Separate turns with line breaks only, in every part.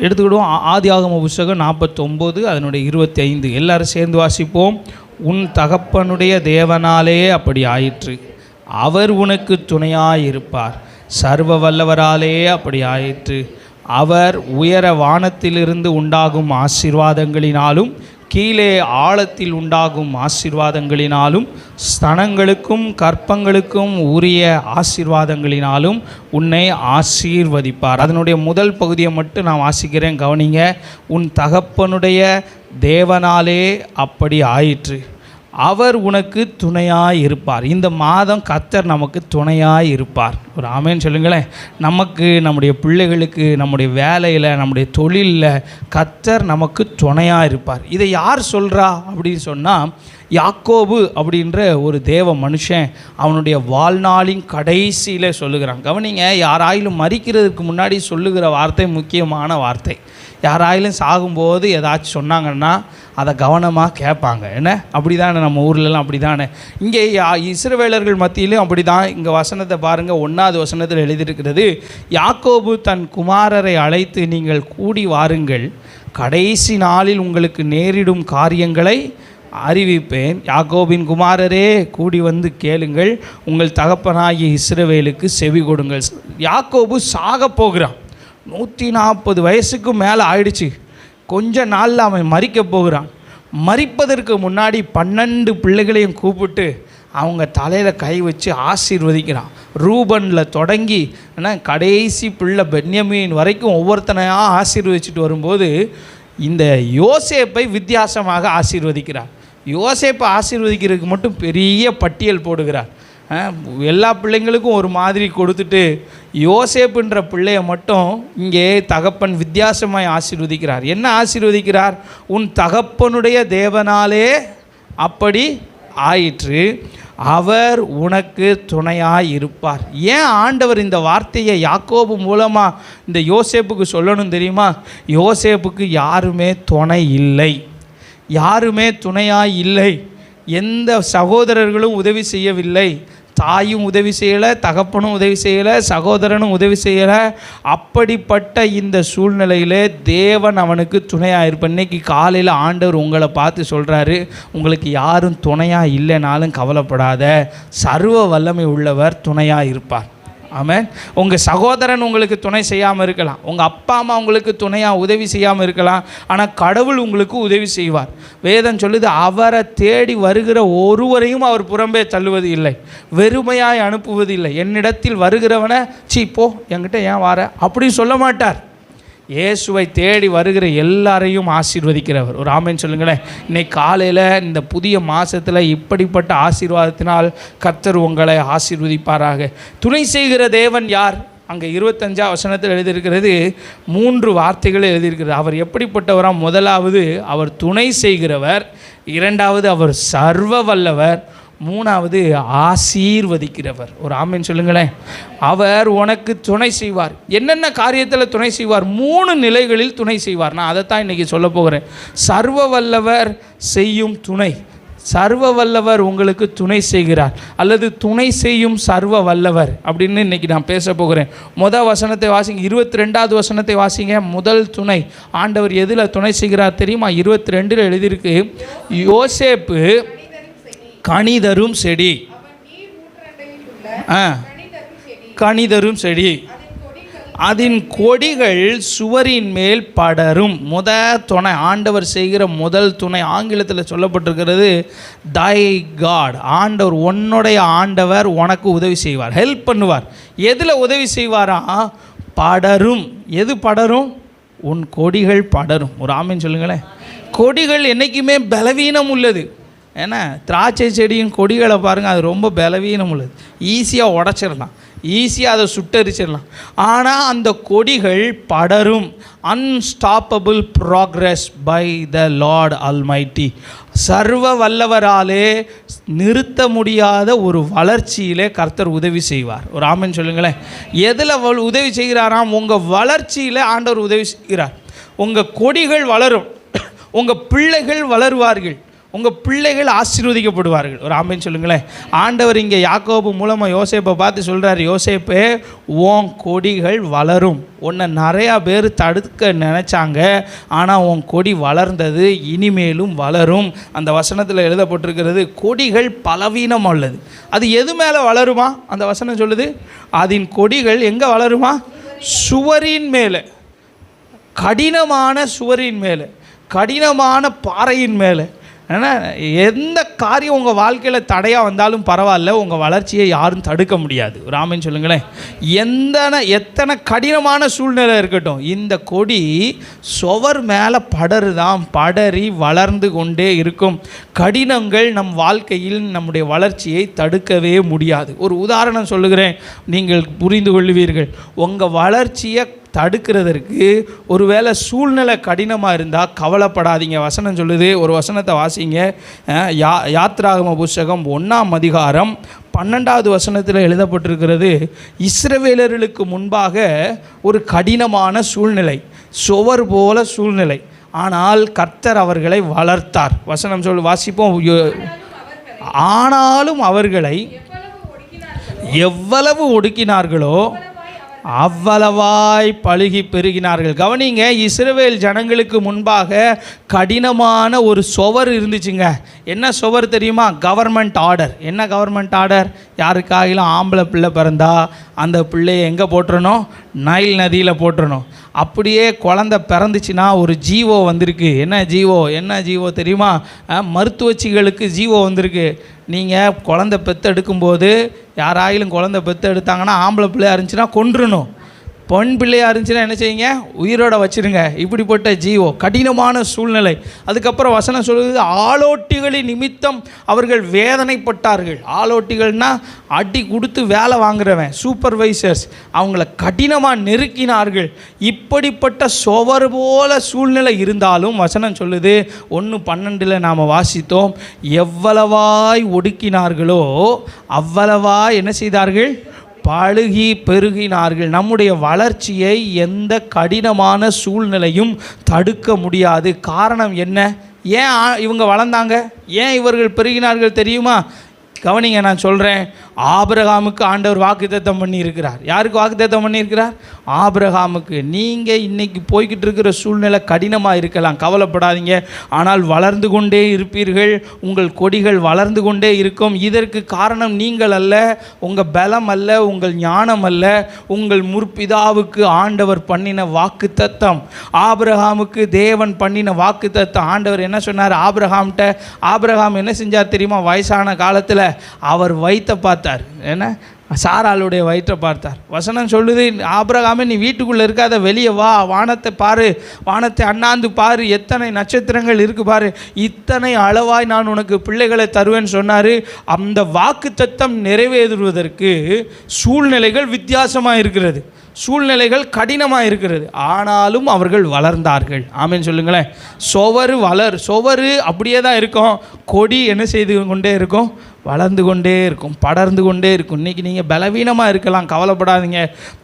எடுத்துக்கிடுவோம். ஆதி ஆதியாகம புஸ்தகம் நாற்பத்தொம்போது அதனுடைய இருபத்தி ஐந்து எல்லாரும் சேர்ந்து வாசிப்போம். உன் தகப்பனுடைய தேவனாலேயே அப்படி ஆயிற்று. அவர் உனக்கு துணையாயிருப்பார். சர்வ வல்லவராலே அப்படி ஆயிற்று. அவர் உயர வானத்திலிருந்து உண்டாகும் ஆசீர்வாதங்களினாலும் கீழே ஆழத்தில் உண்டாகும் ஆசீர்வாதங்களினாலும் ஸ்தனங்களுக்கும் கற்பங்களுக்கும் உரிய ஆசீர்வாதங்களினாலும் உன்னை ஆசீர்வதிப்பார். அதனுடைய முதல் பகுதியை மட்டும் நான் வாசிக்கிறேன் கவனிங்க. உன் தகப்பனுடைய தேவனாலே அப்படி ஆயிற்று. அவர் உனக்கு துணையாக இருப்பார் இந்த மாதம் கத்தர் நமக்கு துணையாக இருப்பார் ஒரு ஆமேன்னு சொல்லுங்களேன். நமக்கு நம்முடைய பிள்ளைகளுக்கு நம்முடைய வேலையில் நம்முடைய தொழிலில் கத்தர் நமக்கு துணையாக இருப்பார் இதை யார் சொல்கிறா அப்படின்னு சொன்னால் யாக்கோபு அப்படின்ற ஒரு தேவ மனுஷன் அவனுடைய வாழ்நாளின் கடைசியில் சொல்லுகிறான். கவனிங்க யாராயிலும் மறிக்கிறதுக்கு முன்னாடி சொல்லுகிற வார்த்தை முக்கியமான வார்த்தை. யாராயிலும் சாகும்போது ஏதாச்சும் சொன்னாங்கன்னா அதை கவனமாக கேட்பாங்க. என்ன? அப்படி தானே நம்ம ஊர்லலாம் அப்படி தானே இங்கே யா- இஸ்ரவேலர்கள் மத்தியிலும் அப்படி தான் இங்கே வசனத்தை பாருங்கள் ஒன்றாவது வசனத்தில் எழுதியிருக்கிறது யாக்கோபு தன் குமாரரை அழைத்து நீங்கள் கூடி வாருங்கள். கடைசி நாளில் உங்களுக்கு நேரிடும் காரியங்களை அறிவிப்பேன். யாக்கோபின் குமாரரே கூடி வந்து கேளுங்கள். உங்கள் தகப்பனாகிய இஸ்ரவேலுக்கு செவி கொடுங்கள். யாக்கோபு சாக போகிறான். நூற்றி நாற்பது வயசுக்கு மேலே ஆயிடுச்சு. கொஞ்ச நாளில் அவன் மறிக்க போகிறான். மறிப்பதற்கு முன்னாடி பன்னெண்டு பிள்ளைகளையும் கூப்பிட்டு அவங்க தலையில் கை வச்சு ஆசீர்வதிக்கிறான். ரூபனில் தொடங்கி ஏன்னா கடைசி பிள்ளை பென்யமீன் வரைக்கும் ஒவ்வொருத்தனையாக ஆசீர்வதிச்சுட்டு வரும்போது இந்த யோசேப்பை வித்தியாசமாக ஆசீர்வதிக்கிறார். யோசேப்பை ஆசீர்வதிக்கிறதுக்கு மட்டும் பெரிய பட்டியல் போடுகிறார். எல்லா பிள்ளைங்களுக்கும் ஒரு மாதிரி கொடுத்துட்டு யோசேப்புன்ற பிள்ளைய மட்டும் இங்கே தகப்பன் வித்தியாசமாய் ஆசீர்வதிக்கிறார். என்ன ஆசீர்வதிக்கிறார்? உன் தகப்பனுடைய தேவனாலே அப்படி ஆயிற்று. அவர் உனக்கு துணையாக இருப்பார். ஏன் ஆண்டவர் இந்த வார்த்தையை யாக்கோபு மூலமாக இந்த யோசேப்புக்கு சொல்லணும் தெரியுமா? யோசேப்புக்கு யாருமே துணை இல்லை. யாருமே துணையாக இல்லை. எந்த சகோதரர்களும் உதவி செய்யவில்லை. தாயும் உதவி செய்யலை தகப்பனும் உதவி செய்யலை சகோதரனும் உதவி செய்யலை. அப்படிப்பட்ட இந்த சூழ்நிலையிலே தேவன் அவனுக்கு துணையாக இருப்பான் இன்னைக்கு காலையில் ஆண்டவர் உங்களை பார்த்து சொல்கிறாரு உங்களுக்கு யாரும் துணையாக இல்லைனாலும் கவலைப்படாத. சர்வ வல்லமை உள்ளவர் துணையாக இருப்பார் ஆமாம் உங்கள் சகோதரன் உங்களுக்கு துணை செய்யாமல் இருக்கலாம். உங்கள் அப்பா அம்மா உங்களுக்கு துணையாக உதவி செய்யாமல் இருக்கலாம். ஆனால் கடவுள் உங்களுக்கு உதவி செய்வார். வேதம் சொல்லுது அவரை தேடி வருகிற ஒருவரையும் அவர் புறம்பே தள்ளுவது இல்லை. வெறுமையாய் அனுப்புவது இல்லை. என்னிடத்தில் வருகிறவனை சீ போ என்கிட்ட ஏன் வார? அப்படி சொல்ல மாட்டார். இயேசுவை தேடி வருகிற எல்லாரையும் ஆசீர்வதிக்கிறவர். ஒரு ஆமென் சொல்லுங்களேன். இன்னைக்கு காலையில் இந்த புதிய மாதத்தில் இப்படிப்பட்ட ஆசீர்வாதத்தினால் கர்த்தர் உங்களை ஆசீர்வதிப்பாராக. துணை செய்கிற தேவன் யார்? அங்கே இருபத்தஞ்சா வசனத்தில் எழுதியிருக்கிறது மூன்று வார்த்தைகள் எழுதியிருக்கிறது. அவர் எப்படிப்பட்டவராக முதலாவது அவர் துணை செய்கிறவர் இரண்டாவது அவர் சர்வ வல்லவர் மூணாவது ஆசீர்வதிக்கிறவர். ஒரு ஆமென் சொல்லுங்களேன். அவர் உனக்கு துணை செய்வார். என்னென்ன காரியத்தில் துணை செய்வார்? மூணு நிலைகளில் துணை செய்வார். நான் அதைத்தான் இன்றைக்கி சொல்ல போகிறேன். சர்வ வல்லவர் செய்யும் துணை. சர்வ வல்லவர் உங்களுக்கு துணை செய்கிறார். அல்லது துணை செய்யும் சர்வ வல்லவர் அப்படின்னு இன்னைக்கு நான் பேச போகிறேன். முதல் வசனத்தை வாசிங்க. இருபத்தி ரெண்டாவது வசனத்தை வாசிங்க. முதல் துணை. ஆண்டவர் எதில் துணை செய்கிறார் தெரியுமா? இருபத்தி ரெண்டில் எழுதியிருக்கு யோசேப்பு கணிதரும் செடி. ஆ. கனிதரும் செடி. அதன் கொடிகள் சுவரின் மேல் படரும். முத துணை ஆண்டவர் செய்கிற முதல் துணை ஆங்கிலத்தில் சொல்லப்பட்டிருக்கிறது தை காட் ஆண்டவர் உன்னுடைய ஆண்டவர் உனக்கு உதவி செய்வார் ஹெல்ப் பண்ணுவார். எதில் உதவி செய்வாரா? படரும். எது படரும்? உன் கொடிகள் படரும். ஒரு ஆமின்னு சொல்லுங்களேன். கொடிகள் என்றைக்குமே பலவீனம் உள்ளது. ஏன்னா திராட்சை செடியின் கொடிகளை பாருங்கள் அது ரொம்ப பலவீனம் உள்ளது. ஈஸியாக உடச்சிடலாம். ஈஸியாக அதை சுட்டரிச்சிடலாம். ஆனால் அந்த கொடிகள் படரும். Unstoppable progress by the Lord Almighty சர்வ வல்லவராலே நிறுத்த முடியாத ஒரு வளர்ச்சியிலே கர்த்தர் உதவி செய்வார். ஒரு ஆமன் சொல்லுங்களேன். எதில் உதவி செய்கிறாராம்? உங்கள் வளர்ச்சியில் ஆண்டவர் உதவி செய்கிறார். உங்கள் கொடிகள் வளரும். உங்கள் பிள்ளைகள் வளருவார்கள். உங்கள் பிள்ளைகள் ஆசீர்வதிக்கப்படுவார்கள். ஒரு ஆம்பைன்னு சொல்லுங்களேன். ஆண்டவர் இங்கே யாக்கோபு மூலமாக யோசேப்பை பார்த்து சொல்கிறார் யோசேப்பே உன் கொடிகள் வளரும். உன்னை நிறையா பேர் தடுக்க நினச்சாங்க. ஆனால் உன் கொடி வளர்ந்தது இனிமேலும் வளரும். அந்த வசனத்தில் எழுதப்பட்டிருக்கிறது கொடிகள் பலவீனம் உள்ளது. அது எது மேலே வளருமா? அந்த வசனம் சொல்லுது அதன் கொடிகள் எங்கே வளருமா? சுவரின் மேலே. கடினமான சுவரின் மேலே. கடினமான பாறையின் மேலே. ஏன்னா எந்த காரியம் உங்கள் வாழ்க்கையில் தடையாக வந்தாலும் பரவாயில்ல உங்கள் வளர்ச்சியை யாரும் தடுக்க முடியாது. ராமன் சொல்லுங்களேன். எந்த எத்தனை கடினமான சூழ்நிலை இருக்கட்டும் இந்த கொடி சுவர் மேலே படருதான் படரி வளர்ந்து கொண்டே இருக்கும். கடினங்கள் நம் வாழ்க்கையில் நம்முடைய வளர்ச்சியை தடுக்கவே முடியாது. ஒரு உதாரணம் சொல்லுகிறேன் நீங்கள் புரிந்து கொள்வீர்கள். உங்கள் வளர்ச்சியை தடுக்கிறதற்கு ஒருவேளை சூழ்நிலை கடினமாக இருந்தால் கவலைப்படாதீங்க. வசனம் சொல்லுது ஒரு வசனத்தை வாசிங்க. யா யாத்ராகம புஸ்தகம் ஒன்றாம் அதிகாரம் பன்னெண்டாவது வசனத்தில் எழுதப்பட்டிருக்கிறது இஸ்ரவேலர்களுக்கு முன்பாக ஒரு கடினமான சூழ்நிலை சுவர் போல சூழ்நிலை. ஆனால் கர்த்தர் அவர்களை வளர்த்தார். வசனம் சொல் வாசிப்போம். ஆனாலும் அவர்களை எவ்வளவு ஒடுக்கினார்களோ அவ்வளவாய் பழுகி பெருகினார்கள். கவனிங்க இஸ்ரவேல் ஜனங்களுக்கு முன்பாக கடினமான ஒரு சுவர் இருந்துச்சுங்க. என்ன சுவர் தெரியுமா? கவர்மெண்ட் ஆர்டர் என்ன கவர்மெண்ட் ஆர்டர் யாருக்காகிலும் ஆம்பளை பிள்ளை பிறந்தா அந்த பிள்ளையை எங்கே போட்டுறணும் நைல் நதியில் போட்டுறணும் அப்படியே குழந்தை பிறந்துச்சுன்னா ஒரு ஜீவோ வந்திருக்கு. என்ன ஜீவோ? என்ன ஜீவோ தெரியுமா? மருத்துவச்சிகளுக்கு ஜீவோ வந்திருக்கு. நீங்கள் குழந்தை பெற்று எடுக்கும்போது யாராயிலும் குழந்தை பெற்று எடுத்தாங்கன்னா ஆம்பளை பிள்ளையா இருந்துச்சுன்னா கொன்றுணும். பொன் பிள்ளையாக இருந்துச்சுன்னா என்ன செய்யுங்க? உயிரோட வச்சிருங்க. இப்படிப்பட்ட ஜீவோ கடினமான சூழ்நிலை. அதுக்கப்புறம் வசனம் சொல்லுது ஆளோட்டிகளின் நிமித்தம் அவர்கள் வேதனைப்பட்டார்கள். ஆலோட்டிகள்னால் அடி கொடுத்து வேலை வாங்குறவன் சூப்பர்வைசர்ஸ் அவங்கள கடினமாக நெருக்கினார்கள். இப்படிப்பட்ட சுவர் போல சூழ்நிலை இருந்தாலும் வசனம் சொல்லுது ஒன்று பன்னெண்டில் நாம் வாசித்தோம் எவ்வளவாய் ஒடுக்கினார்களோ அவ்வளவாய் என்ன செய்தார்கள்? பழுகி பெருகினார்கள். நம்முடைய வளர்ச்சியை எந்த கடினமான சூழ்நிலையும் தடுக்க முடியாது. காரணம் என்ன? ஏன் ஆ- இவங்க வளர்ந்தாங்க? ஏன் இவர்கள் பெருகினார்கள் தெரியுமா? கவனிங்க நான் சொல்கிறேன் ஆபிரகாமுக்கு ஆண்டவர் வாக்குத்தத்தம் பண்ணியிருக்கிறார். யாருக்கு வாக்குத்தத்தம் பண்ணியிருக்கிறார்? ஆபிரகாமுக்கு. நீங்கள் இன்றைக்கி போய்கிட்டு இருக்கிற சூழ்நிலை கடினமாக இருக்கலாம். கவலைப்படாதீங்க. ஆனால் வளர்ந்து கொண்டே இருப்பீர்கள். உங்கள் கொடிகள் வளர்ந்து கொண்டே இருக்கும். இதற்கு காரணம் நீங்கள் அல்ல. உங்கள் பலம் அல்ல. உங்கள் ஞானம் அல்ல. உங்கள் முற்பிதாவுக்கு ஆண்டவர் பண்ணின வாக்குத்தத்தம். ஆபிரகாமுக்கு தேவன் பண்ணின வாக்குத்தத்தம். ஆண்டவர் என்ன சொன்னார்? ஆபிரகாம்கிட்ட ஆபிரகாம் என்ன செஞ்சார் தெரியுமா? வயசான காலத்தில் அவர் வயிற்றை பார்த்தார். என்ன? சாராளுடைய வயிற்றை பார்த்தார். வசனம் சொல்லுது ஆபிரகாமே நீ வீட்டுக்குள்ளே இருக்காத வெளியே வா வானத்தை பாரு வானத்தை அண்ணாந்து பாரு எத்தனை நட்சத்திரங்கள் இருக்கு பாரு இத்தனை அளவாய் நான் உனக்கு பிள்ளைகளை தருவேன்னு சொன்னார். அந்த வாக்கு தத்தம் நிறைவேறுவதற்கு சூழ்நிலைகள் வித்தியாசமாக இருக்கிறது. சூழ்நிலைகள் கடினமாக இருக்கிறது. ஆனாலும் அவர்கள் வளர்ந்தார்கள். ஆமேன்னு சொல்லுங்களேன். சுவரு வளர் சுவரு அப்படியே தான் இருக்கும். கொடி என்ன செய்து கொண்டே இருக்கும்? வளர்ந்து கொண்டே இருக்கும் படர்ந்து கொண்டே இருக்கும். இன்றைக்கி நீங்கள் பலவீனமாக இருக்கலாம் கவலைப்படாதீங்க.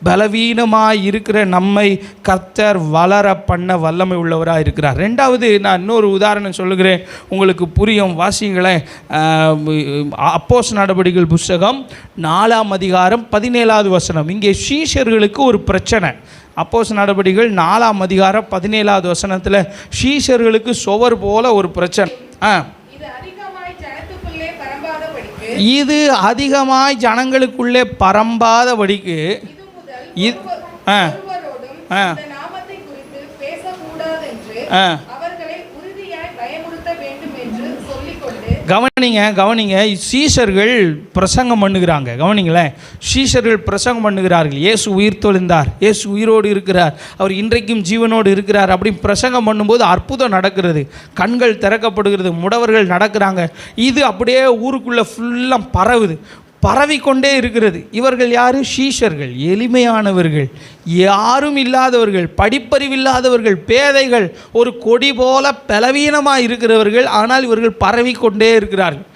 பலவீனமாக இருக்கிற நம்மை கர்த்தர் வளர பண்ண வல்லமை உள்ளவராக இருக்கிறார். ரெண்டாவது நான் இன்னொரு உதாரணம் சொல்லுகிறேன். உங்களுக்கு புரியும் வாசிங்களேன் அப்போஸ் நடவடிக்கைகள் புஸ்தகம் நாலாம் அதிகாரம் பதினேழாவது வசனம். இங்கே ஷீஷர்களுக்கு ஒரு பிரச்சனை. அப்போஸ் நடவடிக்கைகள் நாலாம் அதிகாரம் பதினேழாவது வசனத்தில் ஷீஷர்களுக்கு சுவர் போல ஒரு பிரச்சனை. ஆ
இது அதிகமாய் ஜனத்துக்குள்ளே பரம்பாதபடிக்கு
இது அதிகமாய் ஜனங்களுக்குள்ளே பரம்பாதபடிக்கு
இது
ஆ. ஆ. ஆ
அவர்களை உறுதியாய் பயமுறுத்த வேண்டும் என்று சொல்லிக்கொண்டு
கவனிங்க கவனிங்க. சீஷர்கள் பிரசங்கம் பண்ணுகிறாங்க. கவனிங்களேன். சீஷர்கள் பிரசங்கம் பண்ணுகிறார்கள். இயேசு உயிர் தொழுந்தார். இயேசு உயிரோடு இருக்கிறார். அவர் இன்றைக்கும் ஜீவனோடு இருக்கிறார் அப்படின்னு பிரசங்கம் பண்ணும்போது அற்புதம் நடக்கிறது. கண்கள் திறக்கப்படுகிறது. முடவர்கள் நடக்கிறாங்க. இது அப்படியே ஊருக்குள்ளே ஃபுல்லாக பரவுது. பரவிக்கொண்டே இருக்கிறது. இவர்கள் யார்? ஷீஷர்கள் எளிமையானவர்கள் யாரும் இல்லாதவர்கள் படிப்பறிவில்லாதவர்கள் பேதைகள் ஒரு கொடி போல பலவீனமாக இருக்கிறவர்கள் ஆனால் இவர்கள் பரவிக்கொண்டே இருக்கிறார்கள்.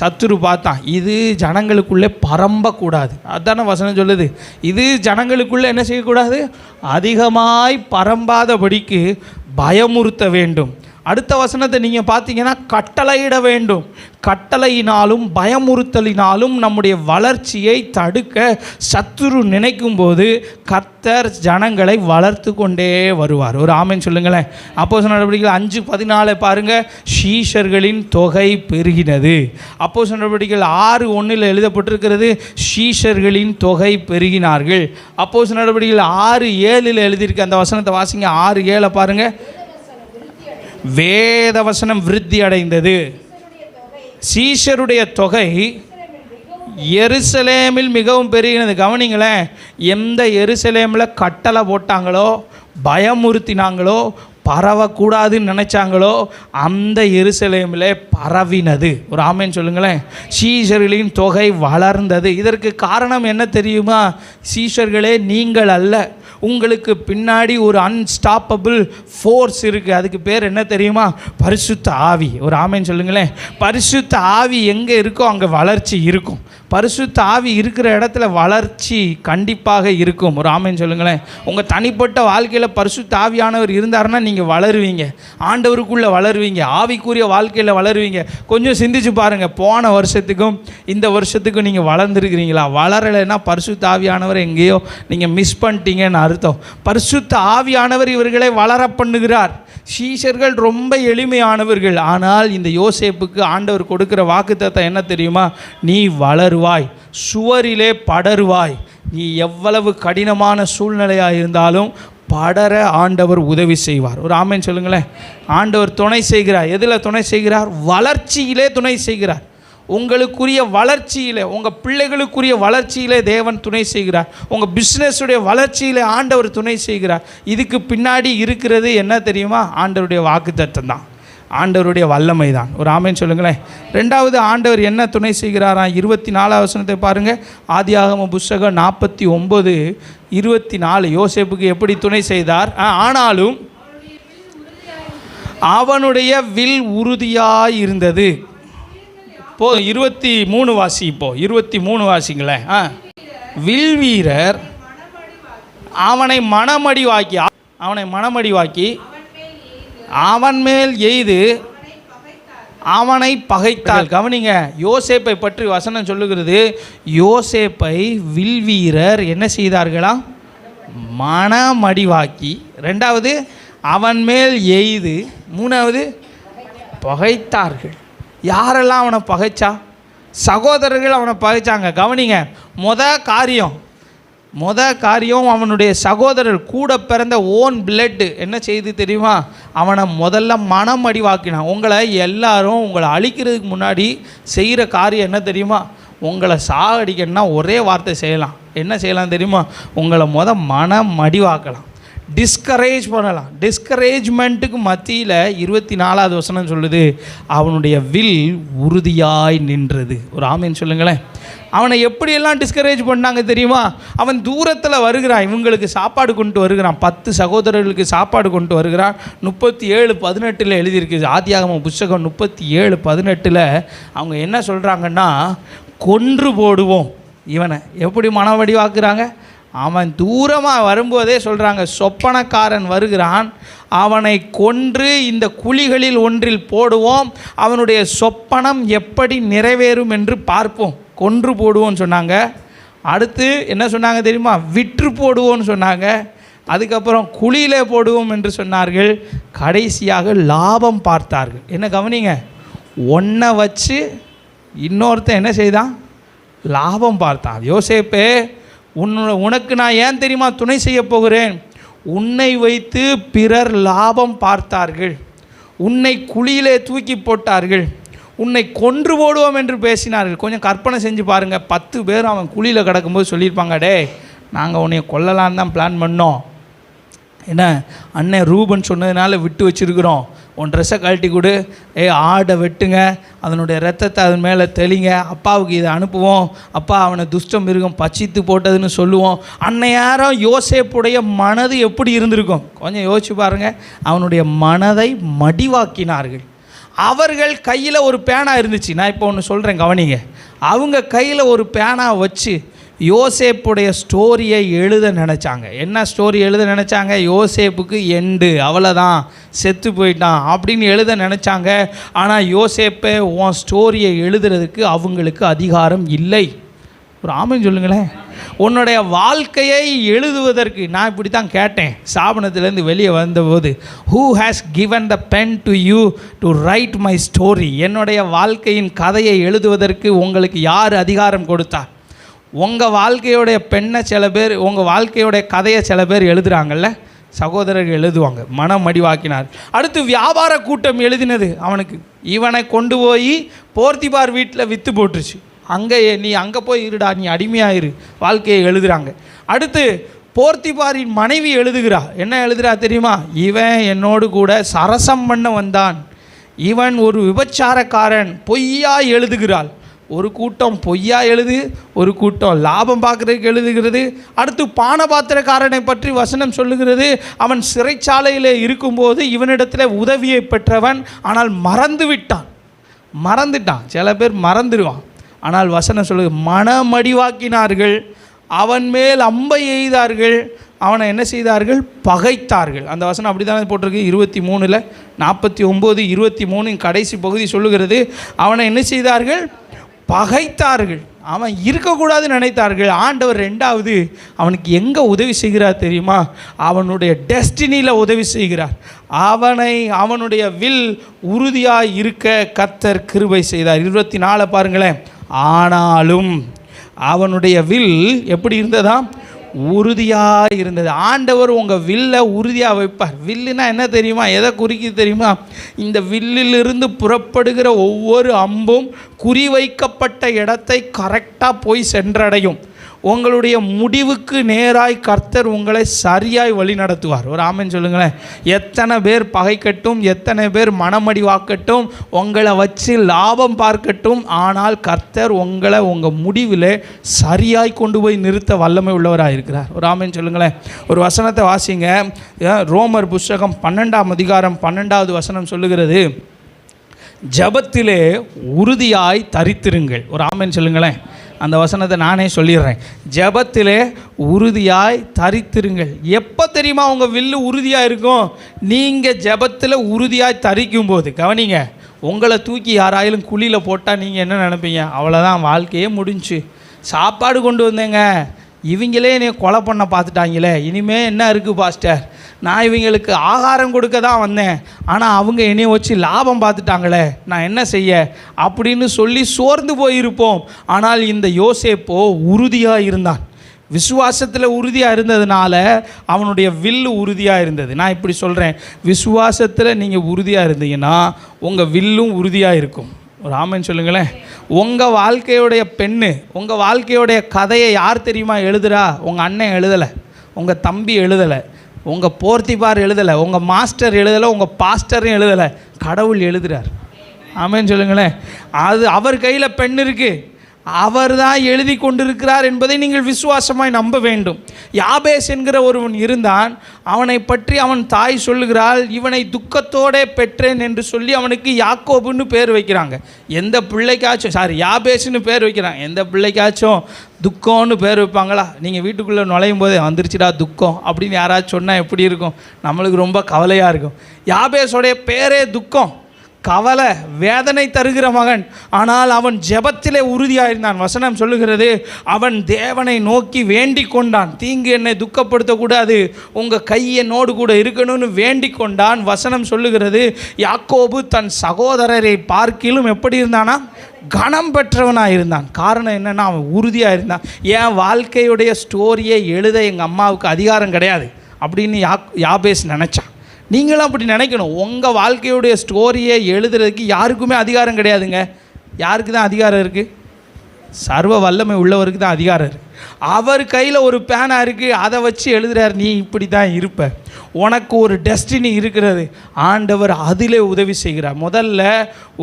சத்துரு பார்த்தான் இது ஜனங்களுக்குள்ளே பரம்பக்கூடாது. அதான வசனம் சொல்லுது. இது ஜனங்களுக்குள்ளே என்ன செய்யக்கூடாது? அதிகமாய் பரம்பாதபடிக்கு பயமுறுத்த வேண்டும். அடுத்த வசனத்தை நீங்கள் பார்த்தீங்கன்னா கட்டளையிட வேண்டும். கட்டளையினாலும் பயமுறுத்தலினாலும் நம்முடைய வளர்ச்சியை தடுக்க சத்துரு நினைக்கும் போது கர்த்தர் ஜனங்களை வளர்த்து கொண்டே வருவார். ஒரு ஆமைன்னு சொல்லுங்களேன். அப்போ நடவடிக்கைகள் அஞ்சு பதினாலு பாருங்கள் ஷீஷர்களின் தொகை பெருகினது. அப்போ நடவடிக்கைகள் ஆறு ஒன்றில் எழுதப்பட்டிருக்கிறது. ஷீஷர்களின் தொகை பெருகினார்கள். அப்போ நடவடிக்கைகள் ஆறு ஏழில் எழுதியிருக்கு. அந்த வசனத்தை வாசிங்க. ஆறு ஏழை பாருங்கள் வேத வசனம் விருத்தி அடைந்தது. சீஷருடைய தொகை எருசலேமில் மிகவும் பெருகினது. கவனிங்களேன் எந்த எருசலேமில் கட்டளை போட்டாங்களோ பயமுறுத்தினாங்களோ பரவக்கூடாதுன்னு நினைச்சாங்களோ அந்த எருசலேமில் பரவினது. ஒரு ஆமேன்னு சொல்லுங்களேன். சீஷர்களின் தொகை வளர்ந்தது. இதற்கு காரணம் என்ன தெரியுமா? சீஷர்களே நீங்கள் அல்ல. உங்களுக்கு பின்னாடி ஒரு அன்ஸ்டாப்பபிள் ஃபோர்ஸ் இருக்குது அதுக்கு பேர் என்ன தெரியுமா? பரிசுத்த ஆவி. ஒரு ஆமைன்னு சொல்லுங்களேன். பரிசுத்த ஆவி எங்கே இருக்கோ அங்கே வளர்ச்சி இருக்கும். பரிசுத்த ஆவி இருக்கிற இடத்துல வளர்ச்சி கண்டிப்பாக இருக்கும். ஒரு ஆமைன்னு சொல்லுங்களேன். உங்கள் தனிப்பட்ட வாழ்க்கையில் பரிசுத்த ஆவியானவர் இருந்தாருன்னா நீங்கள் வளருவீங்க. ஆண்டவருக்குள்ளே வளருவீங்க. ஆவிக்குரிய வாழ்க்கையில் வளருவீங்க. கொஞ்சம் சிந்திச்சு பாருங்கள் போன வருஷத்துக்கும் இந்த வருஷத்துக்கும் நீங்கள் வளர்ந்துருக்கிறீங்களா? வளரலைன்னா பரிசுத்த ஆவியானவர் எங்கேயோ நீங்கள் மிஸ் பண்ணிட்டீங்கன்னு அர்த்தம். பரிசுத்த ஆவியானவர் இவர்களை வளர பண்ணுகிறார். சீஷர்கள் ரொம்ப எளிமையானவர்கள். ஆனால் இந்த யோசேப்புக்கு ஆண்டவர் கொடுக்கிற வாக்குத்தத்தம் என்ன தெரியுமா? நீ வளருவாய் சுவரிலே படருவாய். நீ எவ்வளவு கடினமான சூழ்நிலையாக இருந்தாலும் படர ஆண்டவர் உதவி செய்வார். ஒரு ஆமைன்னு சொல்லுங்களேன். ஆண்டவர் துணை செய்கிறார். எதில் துணை செய்கிறார்? வளர்ச்சியிலே துணை செய்கிறார். உங்களுக்குரிய வளர்ச்சியில் உங்கள் பிள்ளைகளுக்குரிய வளர்ச்சியிலே தேவன் துணை செய்கிறார். உங்கள் பிஸ்னஸுடைய வளர்ச்சியில் ஆண்டவர் துணை செய்கிறார். இதுக்கு பின்னாடி இருக்கிறது என்ன தெரியுமா? ஆண்டவருடைய வாக்குத்தத்தம் தான் ஆண்டவருடைய வல்லமை தான் ஒரு ஆமைன்னு சொல்லுங்களேன். ரெண்டாவது ஆண்டவர் என்ன துணை செய்கிறாராம் இருபத்தி நாலாவது வசனத்தை பாருங்கள் ஆதியாகம புஸ்தகம் நாற்பத்தி ஒம்பது இருபத்தி நாலு யோசேப்புக்கு எப்படி துணை செய்தார்? ஆனாலும் அவனுடைய வில் உறுதியாக இருந்தது. போதும் இருபத்தி மூணு வாசி இப்போ இருபத்தி மூணு வாசிங்களேன் ஆ. வில் வீரர் அவனை மனமடிவாக்கி அவனை மனமடிவாக்கி அவன் மேல் எய்து அவனை பகைத்தார் கவனிங்க யோசேப்பை பற்றி வசனம் சொல்லுகிறது. யோசேப்பை வில் வீரர் என்ன செய்தார்களாம் மனமடிவாக்கி ரெண்டாவது அவன் மேல் எய்து மூணாவது பகைத்தார்கள். யாரெல்லாம் அவனை பகைச்சா? சகோதரர்கள் அவனை பகைச்சாங்க. கவனிங்க முத காரியம் முத காரியம் அவனுடைய சகோதரர் கூட பிறந்த ஓன் பிளட்டு என்ன செய்து தெரியுமா? அவனை முதல்ல மனம் அடிவாக்கினான். உங்களை எல்லாரும் உங்களை அழிக்கிறதுக்கு முன்னாடி செய்கிற காரியம் என்ன தெரியுமா? உங்களை சாகடிக்கணும்னா ஒரே வார்த்தை செய்யலாம். என்ன செய்யலாம் தெரியுமா? உங்களை முத மனம் அடிவாக்கலாம். டிஸ்கரேஜ் பண்ணலாம். டிஸ்கரேஜ்மெண்ட்டுக்கு மத்தியில் இருபத்தி நாலாவது வசனம் சொல்லுது அவனுடைய வில் உறுதியாய் நின்றது. ஒரு ஆமின்னு சொல்லுங்களேன். அவனை எப்படியெல்லாம் டிஸ்கரேஜ் பண்ணாங்க தெரியுமா? அவன் தூரத்தில் வருகிறான். இவங்களுக்கு சாப்பாடு கொண்டு வருகிறான். பத்து சகோதரர்களுக்கு சாப்பாடு கொண்டு வருகிறான். முப்பத்தி ஏழு பதினெட்டில் எழுதியிருக்கு. ஆதியாகம புஸ்தகம் முப்பத்தி ஏழு பதினெட்டில் அவங்க என்ன சொல்கிறாங்கன்னா கொன்று போடுவோம். இவனை எப்படி மனவடிவாக்குறாங்க? அவன் தூரமாக வரும்போதே சொல்கிறாங்க சொப்பனக்காரன் வருகிறான் அவனை கொன்று இந்த குழிகளில் ஒன்றில் போடுவோம் அவனுடைய சொப்பனம் எப்படி நிறைவேறும் என்று பார்ப்போம். கொன்று போடுவோம்னு சொன்னாங்க. அடுத்து என்ன சொன்னாங்க தெரியுமா? விற்று போடுவோம்னு சொன்னாங்க. அதுக்கப்புறம் குழியிலே போடுவோம் என்று சொன்னார்கள். கடைசியாக லாபம் பார்த்தார்கள். என்ன கவனிங்க? ஒன்றை வச்சு இன்னொருத்தன் என்ன செய்தான்? லாபம் பார்த்தான். யோசேப்பே உன்னோட உனக்கு நான் ஏன் தெரியுமா துணை செய்ய போகிறேன்? உன்னை வைத்து பிறர் லாபம் பார்த்தார்கள். உன்னை குழியிலே தூக்கி போட்டார்கள். உன்னை கொன்று போடுவோம் என்று பேசினார்கள். கொஞ்சம் கற்பனை செஞ்சு பாருங்கள் பத்து பேர் அவன் குழியில் கிடக்கும்போது சொல்லியிருப்பாங்க டே நாங்கள் உன்னை கொல்லலான்னு தான் பிளான் பண்ணோம். என்ன? அண்ணன் ரூபன் சொன்னதுனால விட்டு வச்சிருக்கிறோம். உன் ட்ரெஸ்ஸை கழட்டி கொடு. ஏ ஆடை வெட்டுங்க. அதனுடைய ரத்தத்தை அதன் மேலே தெளிங்க. அப்பாவுக்கு இதை அனுப்புவோம். அப்பா அவனை துஷ்டம் மிருகம் பச்சித்து போட்டதுன்னு சொல்லுவோம். அன்னையாரம் யோசேப்புடைய மனது எப்படி இருந்திருக்கும்? கொஞ்சம் யோசிச்சு பாருங்கள் அவனுடைய மனதை மடிவாக்கினார்கள். அவர்கள் கையில் ஒரு பேனா இருந்துச்சு. நான் இப்போ ஒன்று சொல்கிறேன் கவனிங்க. அவங்க கையில் ஒரு பேனா வச்சு யோசேப்புடைய ஸ்டோரியை எழுத நினச்சாங்க. என்ன ஸ்டோரி எழுத நினச்சாங்க? யோசேப்புக்கு எண்டு அவ்வளோதான் செத்து போயிட்டான் அப்படின்னு எழுத நினச்சாங்க. ஆனால் யோசேப்பை உன் ஸ்டோரியை எழுதுறதுக்கு அவங்களுக்கு அதிகாரம் இல்லை. ஒரு ஆமென் சொல்லுங்களேன். உன்னுடைய வாழ்க்கையை எழுதுவதற்கு நான் இப்படி தான் கேட்டேன். ஸ்தாபனத்திலேருந்து வெளியே வந்தபோது who has given the pen to you to write my story என்னுடைய வாழ்க்கையின் கதையை எழுதுவதற்கு உங்களுக்கு யார் அதிகாரம் கொடுத்தார் உங்கள் வாழ்க்கையோடைய பெண்ணை சில பேர் உங்கள் வாழ்க்கையோடைய கதையை சில பேர் எழுதுகிறாங்கல்ல சகோதரர்கள் எழுதுவாங்க. மனம் மடிவாக்கினார். அடுத்து வியாபார கூட்டம் எழுதினது. அவனுக்கு இவனை கொண்டு போய் போர்த்திபார் வீட்டில் விற்று போட்டுருச்சு. அங்கே நீ அங்கே போய் இருடா நீ அடிமையாயிரு வாழ்க்கையை எழுதுகிறாங்க அடுத்து போர்த்திபாரின் மனைவி எழுதுகிறா. என்ன எழுதுகிறா தெரியுமா? இவன் என்னோடு கூட சரசம் பண்ண வந்தான். இவன் ஒரு விபச்சாரக்காரன். பொய்யா எழுதுகிறாள். ஒரு கூட்டம் பொய்யா எழுது ஒரு கூட்டம் லாபம் பார்க்குறதுக்கு எழுதுகிறது. அடுத்து பானபாத்திரக்காரனை பற்றி வசனம் சொல்லுகிறது. அவன் சிறைச்சாலையில் இருக்கும்போது இவனிடத்தில் உதவியை பெற்றவன் ஆனால் மறந்து விட்டான். மறந்துட்டான். சில பேர் மறந்துடுவான் ஆனால் வசனம் சொல்லு மனமடிவாக்கினார்கள் அவன் மேல் அம்பை எய்தார்கள் அவனை என்ன செய்தார்கள்? பகைத்தார்கள். அந்த வசனம் அப்படி தானே போட்டிருக்கு? இருபத்தி மூணில் நாற்பத்தி ஒம்பது இருபத்தி மூணு கடைசி பகுதி சொல்லுகிறது. அவனை என்ன செய்தார்கள்? பகைத்தார்கள். அவன் இருக்கக்கூடாதுன்னு நினைத்தார்கள். ஆண்டவர் ரெண்டாவது அவனுக்கு எங்கே உதவி செய்கிறார் தெரியுமா? அவனுடைய டெஸ்டினியில் உதவி செய்கிறார். அவனை அவனுடைய வில் உறுதியாக இருக்க கத்தர் கிருபை செய்தார். இருபத்தி நாலை பாருங்களேன். ஆனாலும் அவனுடைய வில் எப்படி இருந்ததா உறுதியாக இருந்தது ஆண்டவர் உங்கள் வில்லை உறுதியாக வைப்பார். வில்லுனா என்ன தெரியுமா? எதை குறிக்க தெரியுமா? இந்த வில்லிலிருந்து புறப்படுகிற ஒவ்வொரு அம்பும் குறிவைக்கப்பட்ட இடத்தை கரெக்டாக போய் சென்றடையும். உங்களுடைய முடிவுக்கு நேராய் கர்த்தர் உங்களை சரியாய் வழி நடத்துவார். ஒரு ஆமன் சொல்லுங்களேன். எத்தனை பேர் பகைக்கட்டும் எத்தனை பேர் மனமடிவாக்கட்டும் உங்களை வச்சு லாபம் பார்க்கட்டும் ஆனால் கர்த்தர் உங்களை உங்கள் முடிவில் சரியாய் கொண்டு போய் நிறுத்த வல்லமை உள்ளவராக இருக்கிறார். ஒரு ஆமன் சொல்லுங்களேன். ஒரு வசனத்தை வாசிங்க. ரோமர் புஸ்தகம் பன்னெண்டாம் அதிகாரம் பன்னெண்டாவது வசனம் சொல்லுகிறது. ஜபத்திலே உறுதியாய் தரித்திருங்கள். ஒரு ஆமன் சொல்லுங்களேன். அந்த வசனத்தை நானே சொல்லிடுறேன். ஜபத்திலே உறுதியாய் தரித்திருங்கள். எப்போ தெரியுமா உங்கள் வில்லு உறுதியாக இருக்கும்? நீங்கள் ஜபத்தில் உறுதியாய் தரிக்கும் போது கவனிங்க. உங்களை தூக்கி யாராயிலும் குழியில் போட்டால் நீங்கள் என்ன நினைப்பீங்க? அவ்வளோதான் வாழ்க்கையே முடிஞ்சு. சாப்பாடு கொண்டு வந்தேங்க. இவங்களே என்னை கொலை பண்ண பார்த்துட்டாங்களே. இனிமே என்ன இருக்குது பாஸ்டர்? நான் இவங்களுக்கு ஆகாரம் கொடுக்க தான் வந்தேன். ஆனால் அவங்க என்னைய வச்சு லாபம் பார்த்துட்டாங்களே நான் என்ன செய்ய? அப்படின்னு சொல்லி சோர்ந்து போயிருப்போம். ஆனால் இந்த யோசேப்போ உறுதியாக இருந்தான். விசுவாசத்தில் உறுதியாக இருந்ததுனால அவனுடைய வில்லு உறுதியாக இருந்தது. நான் இப்படி சொல்கிறேன் விசுவாசத்தில் நீங்கள் உறுதியாக இருந்தீங்கன்னா உங்கள் வில்லும் உறுதியாக இருக்கும். ஒரு சொல்லுங்களேன். உங்கள் வாழ்க்கையுடைய பெண்ணு உங்கள் வாழ்க்கையுடைய கதையை யார் தெரியுமா எழுதுறா? உங்கள் அண்ணன் எழுதலை. உங்கள் தம்பி எழுதலை. உங்கள் போர்த்திபார் எழுதலை உங்கள் மாஸ்டர் எழுதலை உங்கள் பாஸ்டரும் எழுதலை. கடவுள் எழுதுகிறார் ஆமேன்னு சொல்லுங்களேன். அது அவர் கையில் பெண் இருக்குது அவர் தான் எழுதி கொண்டிருக்கிறார் என்பதை நீங்கள் விசுவாசமாய் நம்ப வேண்டும். யாபேஸ் என்கிற ஒருவன் இருந்தான். அவனை பற்றி அவன் தாய் சொல்லுகிறாள் இவனை துக்கத்தோடே பெற்றேன் என்று சொல்லி அவனுக்கு யாக்கோபுன்னு பேர் வைக்கிறாங்க. எந்த பிள்ளைக்காச்சும் சாரி யாபேஸ்னு பேர் வைக்கிறாங்க. எந்த பிள்ளைக்காச்சும் துக்கம்னு பேர் வைப்பாங்களா? நீங்கள் வீட்டுக்குள்ளே நுழையும் போதே வந்துருச்சுடா துக்கம் அப்படின்னு யாராச்சும் சொன்னால் எப்படி இருக்கும்? நம்மளுக்கு ரொம்ப கவலையாக இருக்கும். யாபேஸோடைய பேரே துக்கம். கவலை வேதனை தருகிற மகன். ஆனால் அவன் ஜெபத்திலே உறுதியாக இருந்தான் வசனம் சொல்லுகிறது அவன் தேவனை நோக்கி வேண்டி கொண்டான். தீங்கு என்னை துக்கப்படுத்தக்கூடாது. உங்கள் கை என்னோடு கூட இருக்கணும்னு வேண்டி கொண்டான். வசனம் சொல்லுகிறது யாக்கோபு தன் சகோதரரை பார்க்கிலும் எப்படி இருந்தானா? கனம் பெற்றவனாக இருந்தான் காரணம் என்னென்னா அவன் உறுதியாக இருந்தான் என் வாழ்க்கையுடைய ஸ்டோரியை எழுத எங்கள் அம்மாவுக்கு அதிகாரம் கிடையாது. அப்படின்னு யா யாபேஸ் நினச்சான். நீங்களும் அப்படி நினைக்கணும். உங்கள் வாழ்க்கையுடைய ஸ்டோரியை எழுதுறதுக்கு யாருக்குமே அதிகாரம் கிடையாதுங்க. யாருக்கு தான் அதிகாரம் இருக்குது சர்வ வல்லமை உள்ளவருக்கு தான் அதிகாரம் இருக்குது அவர் கையில் ஒரு பேனா இருக்குது அதை வச்சு எழுதுறார் நீ இப்படி தான் இருப்ப. உனக்கு ஒரு டெஸ்டினி இருக்கிறது. ஆண்டவர் அதிலே உதவி செய்கிறார். முதல்ல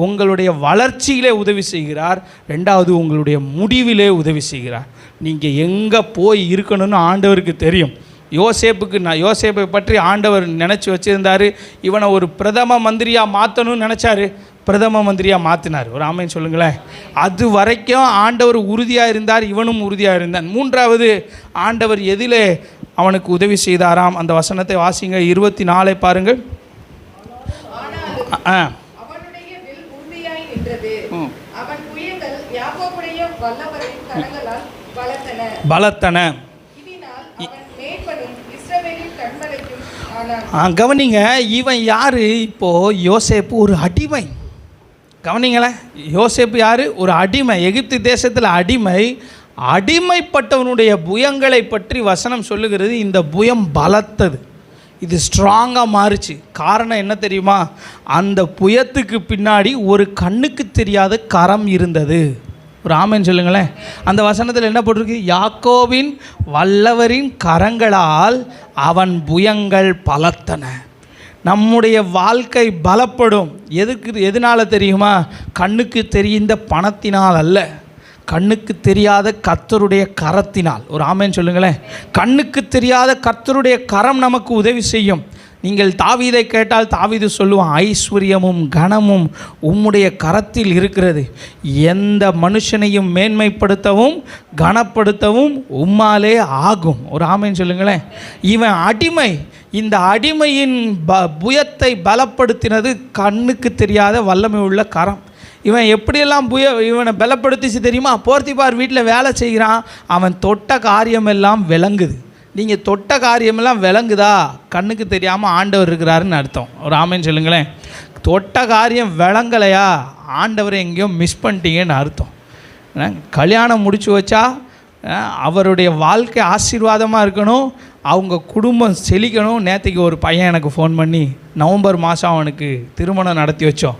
உங்களுடைய வளர்ச்சியிலே உதவி செய்கிறார். ரெண்டாவது உங்களுடைய முடிவிலே உதவி செய்கிறார். நீங்கள் எங்கே போய் இருக்கணும்னு ஆண்டவருக்கு தெரியும். யோசேப்புக்கு நான் யோசேப்பை பற்றி ஆண்டவர் நினச்சி வச்சுருந்தாரு. இவனை ஒரு பிரதம மந்திரியாக மாற்றணும்னு நினச்சாரு. பிரதம மந்திரியாக மாற்றினார் ஒரு ஆமைன்னு சொல்லுங்களேன். அது வரைக்கும் ஆண்டவர் உறுதியாக இருந்தார் இவனும் உறுதியாக இருந்தான். மூன்றாவது ஆண்டவர் எதிலே அவனுக்கு உதவி செய்தாராம். அந்த வசனத்தை வாசிங்க. இருபத்தி நாலை பாருங்கள். ஆ
அவனுடைய வில் உறுதியாய் நின்றது
ம்.
அவன் புயங்கள் யாக்கோபுடைய வல்லவரின் கரங்களால் பலத்தன
பலத்தன
இதனால் அவன் மேய்ப்பனும் இஸ்ரவேலின் கண்மலைக்கும் ஆனான்
ஆ, கவனிங்க இவன் யார்? இப்போது யோசேப்பு ஒரு அடிமை. கவனிங்களேன் யோசேப்பு யார்? ஒரு அடிமை. எகிப்து தேசத்தில் அடிமை. அடிமைப்பட்டவனுடைய புயங்களை பற்றி வசனம் சொல்லுகிறது இந்த புயம் பலத்தது. இது ஸ்ட்ராங்காக மாறுச்சு. காரணம் என்ன தெரியுமா? அந்த புயத்துக்கு பின்னாடி ஒரு கண்ணுக்கு தெரியாத கரம் இருந்தது. ஒரு ஆமைன்னு சொல்லுங்களேன். அந்த வசனத்தில் என்ன போட்டிருக்கு? யாக்கோவின் வல்லவரின் கரங்களால் அவன் புயங்கள் பலத்தன. நம்முடைய வாழ்க்கை பலப்படும். எதுக்கு எதனால தெரியுமா? கண்ணுக்கு தெரிந்த பணத்தினால் அல்ல. கண்ணுக்கு தெரியாத கர்த்தருடைய கரத்தினால். ஒரு ஆமைன்னு சொல்லுங்களேன். கண்ணுக்கு தெரியாத கர்த்தருடைய கரம் நமக்கு உதவி செய்யும். நீங்கள் தாவீதை கேட்டால் தாவீது சொல்லுவான் ஐஸ்வர்யமும் கனமும் உம்முடைய கரத்தில் இருக்கிறது. எந்த மனுஷனையும் மேன்மைப்படுத்தவும் கனப்படுத்தவும் உம்மாலே ஆகும். ஒரு ஆமைன்னு சொல்லுங்களேன். இவன் அடிமை. இந்த அடிமையின் ப புயத்தை பலப்படுத்தினது கண்ணுக்கு தெரியாத வல்லமை உள்ள கரம். இவன் எப்படியெல்லாம் புய இவனை பலப்படுத்திச்சு தெரியுமா? போர்த்திபார் வீட்டில் வேலை செய்கிறான். அவன் தொட்ட காரியமெல்லாம் விளங்குது. நீங்கள் தொட்ட காரியமெல்லாம் விளங்குதா? கண்ணுக்கு தெரியாமல் ஆண்டவர் இருக்கிறாருன்னு அர்த்தம். ஒரு ஆமைன்னு சொல்லுங்களேன். தொட்ட காரியம் விளங்கலையா? ஆண்டவரை எங்கேயோ மிஸ் பண்ணிட்டீங்கன்னு அர்த்தம். கல்யாணம் முடிச்சு வச்சா அவருடைய வாழ்க்கை ஆசீர்வாதமாக இருக்கணும். அவங்க குடும்பம் செழிக்கணும். நேற்றுக்கு ஒரு பையன் எனக்கு ஃபோன் பண்ணி நவம்பர் மாதம் அவனுக்கு திருமணம் நடத்தி வச்சோம்.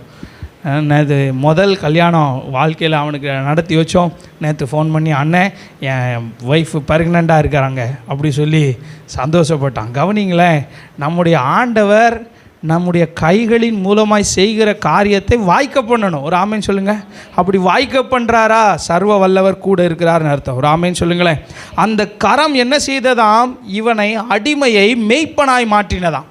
நேற்று முதல் கல்யாணம் வாழ்க்கையில் அவனுக்கு நடத்தி வச்சோம். நேற்று ஃபோன் பண்ணி அண்ணன் என் ஒய்ஃப் பர்கனண்ட்டாக இருக்கிறாங்க அப்படி சொல்லி சந்தோஷப்பட்டான். கவனிங்களேன் நம்முடைய ஆண்டவர் நம்முடைய கைகளின் மூலமாய் செய்கிற காரியத்தை வாய்க்க பண்ணணும். ஒரு ஆமைன்னு சொல்லுங்கள் அப்படி வாய்க்க பண்ணுறாரா சர்வ வல்லவர் கூட இருக்கிறார்னு அர்த்தம். ஒரு ஆமைன்னு சொல்லுங்களேன். அந்த கரம் என்ன செய்ததாம்? இவனை அடிமையை மெய்ப்பனாய் மாற்றினதாம்.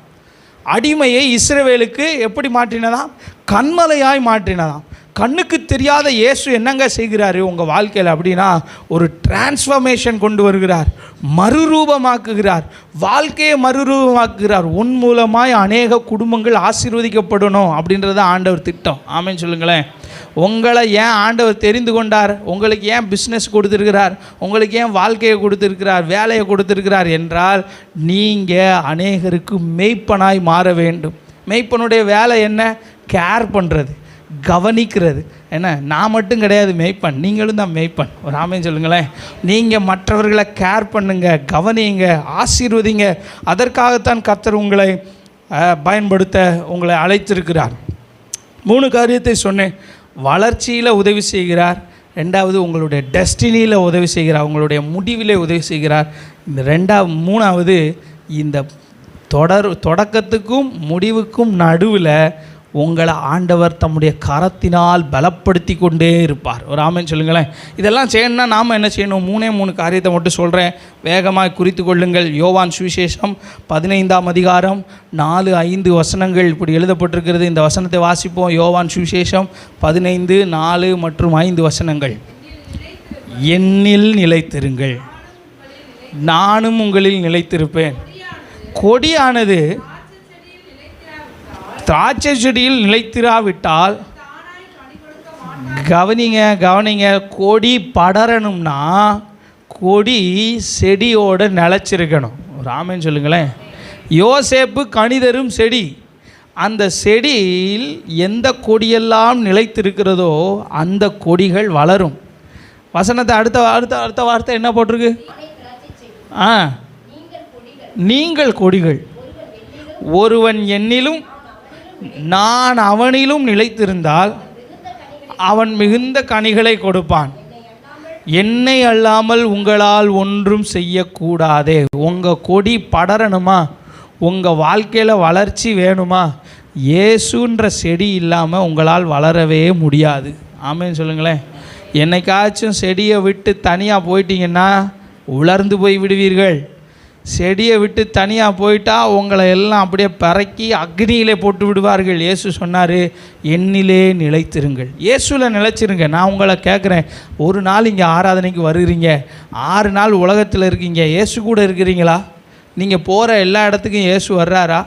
அடிமையை இஸ்ரவேலுக்கு எப்படி மாற்றினதாம்? கண்மலையாய் மாற்றினதாம். கண்ணுக்கு தெரியாத இயேசு என்னங்க செய்கிறாரு உங்கள் வாழ்க்கையில் அப்படின்னா ஒரு டிரான்ஸ்ஃபர்மேஷன் கொண்டு வருகிறார் மறுரூபமாக்குகிறார் வாழ்க்கையை மறுரூபமாக்குகிறார். உன் மூலமாய் அநேக குடும்பங்கள் ஆசீர்வதிக்கப்படணும் அப்படின்றது ஆண்டவர் திட்டம். ஆமேன்னு சொல்லுங்களேன். உங்களை ஏன் ஆண்டவர் தெரிந்து கொண்டார்? உங்களுக்கு ஏன் பிஸ்னஸ் கொடுத்துருக்கிறார்? உங்களுக்கு ஏன் வாழ்க்கையை கொடுத்துருக்கிறார்? வேலையை கொடுத்துருக்கிறார் என்றால் நீங்கள் அநேகருக்கு மெய்ப்பனாய் மாற வேண்டும். மெய்ப்பனுடைய வேலை என்ன? கேர் பண்ணுறது கவனிக்கிறது. என்ன நான் மட்டும் கிடையாது மெய்ப்பன் நீங்களும் தான் மெய்ப்பன் ஒரு ஆமையும் சொல்லுங்களேன். நீங்கள் மற்றவர்களை கேர் பண்ணுங்க கவனிங்க ஆசீர்வதிங்க. அதற்காகத்தான் கத்தர் உங்களை பயன்படுத்த உங்களை அழைத்திருக்கிறார். மூணு காரியத்தை சொன்னேன். வளர்ச்சியில் உதவி செய்கிறார். ரெண்டாவது உங்களுடைய டெஸ்டினியில் உதவி செய்கிறார். உங்களுடைய முடிவிலே உதவி செய்கிறார். இந்த ரெண்டாவது மூணாவது இந்த தொடர் தொடக்கத்துக்கும் முடிவுக்கும் நடுவில் உங்களை ஆண்டவர் தம்முடைய கரத்தினால் பலப்படுத்தி கொண்டே இருப்பார். ஒரு ஆமைன்னு சொல்லுங்களேன். இதெல்லாம் செய்யணும்னா நாம் என்ன செய்யணும்? மூணே மூணு காரியத்தை மட்டும் சொல்கிறேன் வேகமாக குறித்து கொள்ளுங்கள். யோவான் சுவிசேஷம் பதினைந்தாம் அதிகாரம் நாலு ஐந்து வசனங்கள் இப்படி எழுதப்பட்டிருக்கிறது. இந்த வசனத்தை வாசிப்போம். யோவான் சுவிசேஷம் பதினைந்து நாலு மற்றும் ஐந்து வசனங்கள். என்னில் நிலைத்திருங்கள். நானும் உங்களில் நிலைத்திருப்பேன். கொடியானது திராட்சை செடியில் நிலைத்திராவிட்டால் கவனிங்க கவனிங்க கொடி படரணும்னா கொடி செடியோட நிலச்சிருக்கணும். ராமன் சொல்லுங்களேன். யோசேப்பு கணிதரும் செடி அந்த செடியில் எந்த கொடியெல்லாம் நிலைத்திருக்கிறதோ அந்த கொடிகள் வளரும். வசனத்தை அடுத்த அடுத்த அடுத்த வார்த்தை என்ன போட்டிருக்கு? ஆ. நீங்கள் கொடிகள். ஒருவன் என்னிலும் நான் அவனிலும் நிலைத்திருந்தால் அவன் மிகுந்த கனிகளை கொடுப்பான். என்னை அல்லாமல் உங்களால் ஒன்றும் செய்யக்கூடாதே. உங்கள் கொடி படரணுமா? உங்கள் வாழ்க்கையில் வளர்ச்சி வேணுமா? இயேசுன்ற செடி இல்லாமல் உங்களால் வளரவே முடியாது. ஆமேன்னு சொல்லுங்களேன். என்னைக்காச்சும் செடியை விட்டு தனியாக போயிட்டீங்கன்னா உலர்ந்து போய் விடுவீர்கள். செடியை விட்டு தனியாக போயிட்டா உங்களை எல்லாம் அப்படியே பறக்கி அக்னியிலே போட்டு விடுவார்கள். இயேசு சொன்னார் என்னிலே நிலைத்திருங்கள். இயேசுவில் நிலைச்சிருங்க. நான் உங்களை கேட்குறேன் ஒரு நாள் இங்கே ஆராதனைக்கு வருகிறீங்க. ஆறு நாள் உலகத்தில் இருக்கீங்க. இயேசு கூட இருக்கிறீங்களா? நீங்கள் போகிற எல்லா இடத்துக்கும் இயேசு வர்றாரா?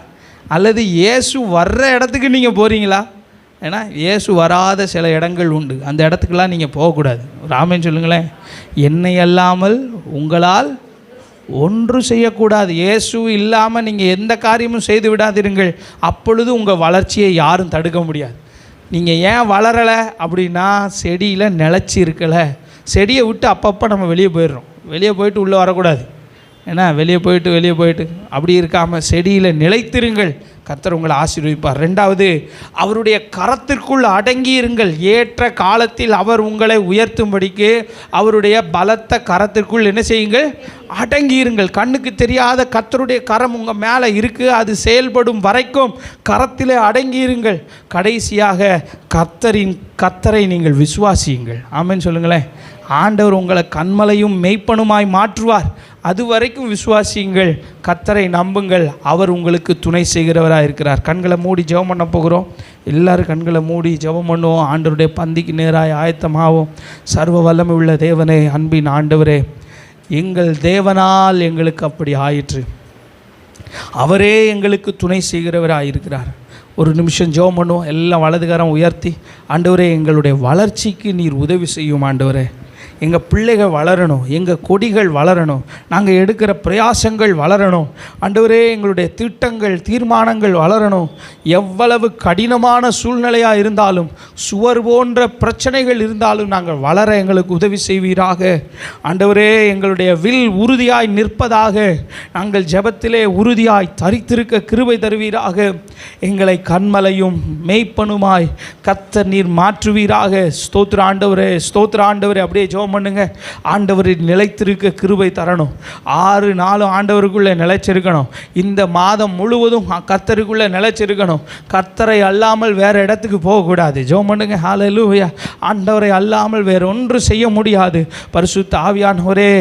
அல்லது இயேசு வர்ற இடத்துக்கு நீங்கள் போகிறீங்களா ஏன்னா இயேசு வராத சில இடங்கள் உண்டு. அந்த இடத்துக்கெல்லாம் நீங்கள் போகக்கூடாது. ராமன் சொல்லுங்களேன். என்னை அல்லாமல் உங்களால் ஒன்று செய்யக்கூடாது. இயேசு இல்லாமல் நீங்கள் எந்த காரியமும் செய்து விடாதிருங்கள். அப்பொழுது உங்கள் வளர்ச்சியை யாரும் தடுக்க முடியாது. நீங்கள் ஏன் வளரலை? அப்படின்னா செடியில் நிலச்சி இருக்கலை. செடியை விட்டு அப்பப்போ நம்ம வெளியே போயிடுறோம். வெளியே போயிட்டு உள்ளே வரக்கூடாது. ஏன்னா வெளியே போயிட்டு வெளியே போயிட்டு. அப்படி இருக்காமல் செடியில் நிலைத்திருங்கள். கர்த்தர் உங்களை ஆசீர்வதிப்பார். ரெண்டாவது அவருடைய கரத்திற்குள் அடங்கியிருங்கள். ஏற்ற காலத்தில் அவர் உங்களை உயர்த்தும்படிக்கு அவருடைய பலத்த கரத்திற்குள் என்ன செய்யுங்கள்? அடங்கியிருங்கள். கண்ணுக்கு தெரியாத கர்த்தருடைய கரம் உங்கள் மேலே இருக்குது அது செயல்படும் வரைக்கும் கரத்திலே அடங்கியிருங்கள். கடைசியாக கர்த்தரின் கர்த்தரை நீங்கள் விசுவாசியுங்கள். ஆமேன்னு சொல்லுங்களேன். ஆண்டவர் உங்களை கண்மலையும் மெய்ப்பனுமாய் மாற்றுவார். அது வரைக்கும் விசுவாசியுங்கள். கத்தரை நம்புங்கள். அவர் உங்களுக்கு துணை செய்கிறவராக இருக்கிறார். கண்களை மூடி ஜெபம் பண்ண போகிறோம். எல்லாரும் கண்களை மூடி ஜெபம் பண்ணுவோம். ஆண்டவருடைய பந்திக்கு நேராய் ஆயத்தமாகவும் சர்வ வல்லமை உள்ள தேவனே அன்பின் ஆண்டவரே எங்கள் தேவனால் எங்களுக்கு அப்படி ஆயிற்று. அவரே எங்களுக்கு துணை செய்கிறவராக இருக்கிறார். ஒரு நிமிஷம் ஜெபம் பண்ணுவோம். எல்லாம் வலதுகாரம் உயர்த்தி ஆண்டவரே எங்களுடைய வளர்ச்சிக்கு நீர் உதவி செய்யும் ஆண்டவரே. எங்கள் பிள்ளைகள் வளரணும் எங்கள் கொடிகள் வளரணும் நாங்கள் எடுக்கிற பிரயாசங்கள் வளரணும். அன்றுவரே எங்களுடைய திட்டங்கள் தீர்மானங்கள் வளரணும். எவ்வளவு கடினமான சூழ்நிலையாக இருந்தாலும் சுவர் போன்ற பிரச்சனைகள் இருந்தாலும் நாங்கள் வளர எங்களுக்கு உதவி செய்வீராக. ஆண்டவரே எங்களுடைய வில் உறுதியாய் நிற்பதாக நாங்கள் ஜபத்திலே உறுதியாய் தரித்திருக்க கிருபை தருவீராக. எங்களை கண்மலையும் மெய்ப்பனுமாய் கத்த நீர் மாற்றுவீராக. ஸ்தோத்திர ஆண்டவரே ஸ்தோத்திர ஆண்டவரே அப்படியே ஜெபம் பண்ணுங்க. ஆண்டவர் நிலைத்திருக்க கிருபை தரணும். ஆறு நாளும் ஆண்டவருக்குள்ளே நிலைச்சிருக்கணும். இந்த மாதம் முழுவதும் கர்த்தருக்குள்ளே நிலைச்சிருக்கணும். கர்த்தரை அல்லாமல் வேறு இடத்துக்கு போகக்கூடாது. ஜெபம் பண்ணுங்க. ஹாலலூயா ஆண்டவரை அல்லாமல் வேறு ஒன்று செய்ய முடியாது. பரிசுத்த ஆவியானவரே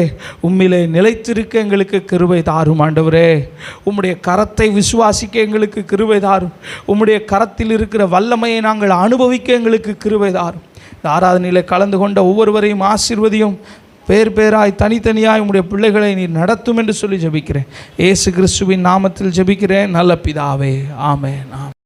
உம்மிலே நிலைத்திருக்க எங்களுக்கு கிருபை தாரும் ஆண்டவரே. உம்முடைய கரத்தை விசுவாசிக்க எங்களுக்கு கிருபை தாரும். உம்முடைய கரத்தில் இருக்கிற வல்லமையை நாங்கள் அனுபவிக்க எங்களுக்கு கிருபை தாரும். இந்த ஆராதனையில் கலந்து கொண்ட ஒவ்வொருவரையும் ஆசிர்வதியும் பேர் பேராய் தனித்தனியாய் உடைய பிள்ளைகளை நீ நடத்தும் என்று சொல்லி ஜெபிக்கிறேன். ஏசு கிறிஸ்துவின் நாமத்தில் ஜெபிக்கிறேன். நல்ல பிதாவே. ஆமே ஆமென்.